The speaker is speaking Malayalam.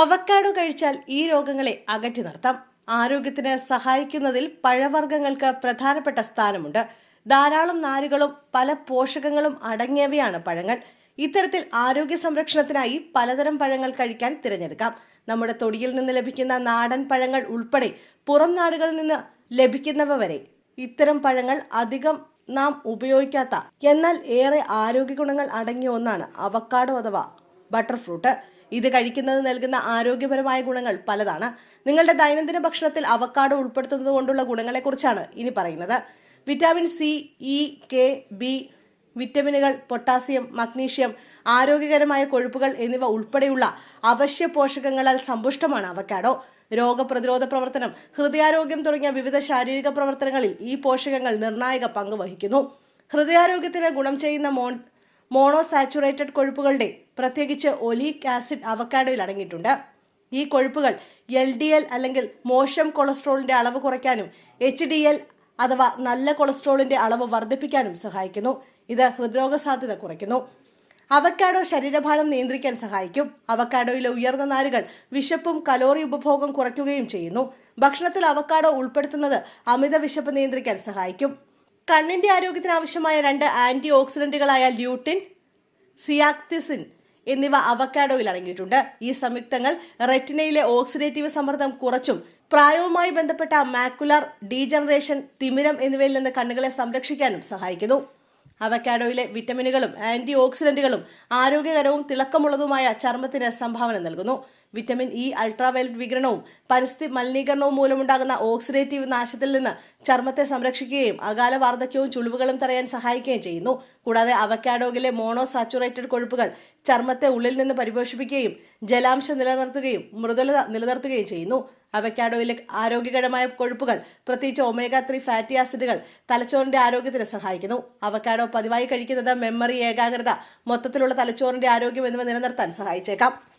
അവക്കാഡോ കഴിച്ചാൽ ഈ രോഗങ്ങളെ അകറ്റി നിർത്താം. ആരോഗ്യത്തിന് സഹായിക്കുന്നതിൽ പഴവർഗങ്ങൾക്ക് പ്രധാനപ്പെട്ട സ്ഥാനമുണ്ട്. ധാരാളം നാരുകളും പല പോഷകങ്ങളും അടങ്ങിയവയാണ് പഴങ്ങൾ. ഇത്തരത്തിൽ ആരോഗ്യ സംരക്ഷണത്തിനായി പലതരം പഴങ്ങൾ കഴിക്കാൻ തിരഞ്ഞെടുക്കാം. നമ്മുടെ തൊടിയിൽ നിന്ന് ലഭിക്കുന്ന നാടൻ പഴങ്ങൾ ഉൾപ്പെടെ പുറം നാടുകളിൽ നിന്ന് ലഭിക്കുന്നവ വരെ ഇത്തരം പഴങ്ങൾ അധികം നാം ഉപയോഗിക്കാത്ത എന്നാൽ ഏറെ ആരോഗ്യ ഗുണങ്ങൾ അടങ്ങിയ ഒന്നാണ് അവക്കാഡോ അഥവാ ബട്ടർ ഫ്രൂട്ട് ഇത് കഴിക്കുന്നത് നൽകുന്ന ആരോഗ്യപരമായ ഗുണങ്ങൾ പലതാണ്. നിങ്ങളുടെ ദൈനംദിന ഭക്ഷണത്തിൽ അവക്കാഡോ ഉൾപ്പെടുത്തുന്നത് കൊണ്ടുള്ള ഗുണങ്ങളെക്കുറിച്ചാണ് ഇനി പറയുന്നത്. Vitamin C E K B വിറ്റമിനുകൾ potassium magnesium ആരോഗ്യകരമായ കൊഴുപ്പുകൾ എന്നിവ ഉൾപ്പെടെയുള്ള അവശ്യ പോഷകങ്ങളാൽ സമ്പുഷ്ടമാണ് അവക്കാഡോ രോഗപ്രതിരോധ പ്രവർത്തനം ഹൃദയാരോഗ്യം തുടങ്ങിയ വിവിധ ശാരീരിക പ്രവർത്തനങ്ങളിൽ ഈ പോഷകങ്ങൾ നിർണായക പങ്ക് വഹിക്കുന്നു. ഹൃദയാരോഗ്യത്തിന് ഗുണം ചെയ്യുന്ന മോൺ മോണോസാച്ചുറേറ്റഡ് കൊഴുപ്പുകളുടെ പ്രത്യേകിച്ച് ഒലീക് ആസിഡ് അവക്കാഡോയിൽ അടങ്ങിയിട്ടുണ്ട്. ഈ കൊഴുപ്പുകൾ എൽ ഡി എൽ അല്ലെങ്കിൽ മോശം കൊളസ്ട്രോളിന്റെ അളവ് കുറയ്ക്കാനും എച്ച് ഡി എൽ അഥവാ നല്ല കൊളസ്ട്രോളിന്റെ അളവ് വർദ്ധിപ്പിക്കാനും സഹായിക്കുന്നു. ഇത് ഹൃദ്രോഗ സാധ്യത കുറയ്ക്കുന്നു. അവക്കാഡോ ശരീരഭാരം നിയന്ത്രിക്കാൻ സഹായിക്കും. അവക്കാഡോയിലെ ഉയർന്ന നാരുകൾ വിശപ്പും കലോറി ഉപഭോഗം കുറയ്ക്കുകയും ചെയ്യുന്നു. ഭക്ഷണത്തിൽ അവക്കാഡോ ഉൾപ്പെടുത്തുന്നത് അമിത വിശപ്പ് നിയന്ത്രിക്കാൻ സഹായിക്കും. കണ്ണിന്റെ ആരോഗ്യത്തിന് ആവശ്യമായ രണ്ട് ആന്റി ഓക്സിഡന്റുകളായ ല്യൂട്ടിൻ സിയാക്തിസിൻ എന്നിവ അവക്കാഡോയിൽ അടങ്ങിയിട്ടുണ്ട്. ഈ സംയുക്തങ്ങൾ റെറ്റിനയിലെ ഓക്സിഡേറ്റീവ് സമ്മർദ്ദം കുറച്ചും പ്രായവുമായി ബന്ധപ്പെട്ട മാക്കുലർ ഡീജനറേഷൻ തിമിരം എന്നിവയിൽ നിന്ന് കണ്ണുകളെ സംരക്ഷിക്കാനും സഹായിക്കുന്നു. അവക്കാഡോയിലെ വിറ്റമിനുകളും ആന്റി ഓക്സിഡന്റുകളും ആരോഗ്യകരവും തിളക്കമുള്ളതുമായ ചർമ്മത്തിന് സംഭാവന നൽകുന്നു. വിറ്റമിൻ ഇ അൾട്രാവയലറ്റ് വികിരണവും പരിസ്ഥിതി മലിനീകരണവും മൂലമുണ്ടാകുന്ന ഓക്സിഡേറ്റീവ് നാശത്തിൽ നിന്ന് ചർമ്മത്തെ സംരക്ഷിക്കുകയും അകാല വാർദ്ധക്യവും ചുളിവുകളും തടയാൻ സഹായിക്കുകയും ചെയ്യുന്നു. കൂടാതെ അവക്കാഡോയിലെ മോണോ സാച്ചുറേറ്റഡ് കൊഴുപ്പുകൾ ചർമ്മത്തെ ഉള്ളിൽ നിന്ന് പരിപോഷിപ്പിക്കുകയും ജലാംശം നിലനിർത്തുകയും മൃദുലത നിലനിർത്തുകയും ചെയ്യുന്നു. അവക്കാഡോയിലെ ആരോഗ്യകരമായ കൊഴുപ്പുകൾ പ്രത്യേകിച്ച് ഒമേഗ ത്രീ ഫാറ്റി ആസിഡുകൾ തലച്ചോറിന്റെ ആരോഗ്യത്തിന് സഹായിക്കുന്നു. അവക്കാഡോ പതിവായി കഴിക്കുന്നത് മെമ്മറി ഏകാഗ്രത മൊത്തത്തിലുള്ള തലച്ചോറിന്റെ ആരോഗ്യം എന്നിവ നിലനിർത്താൻ സഹായിച്ചേക്കാം.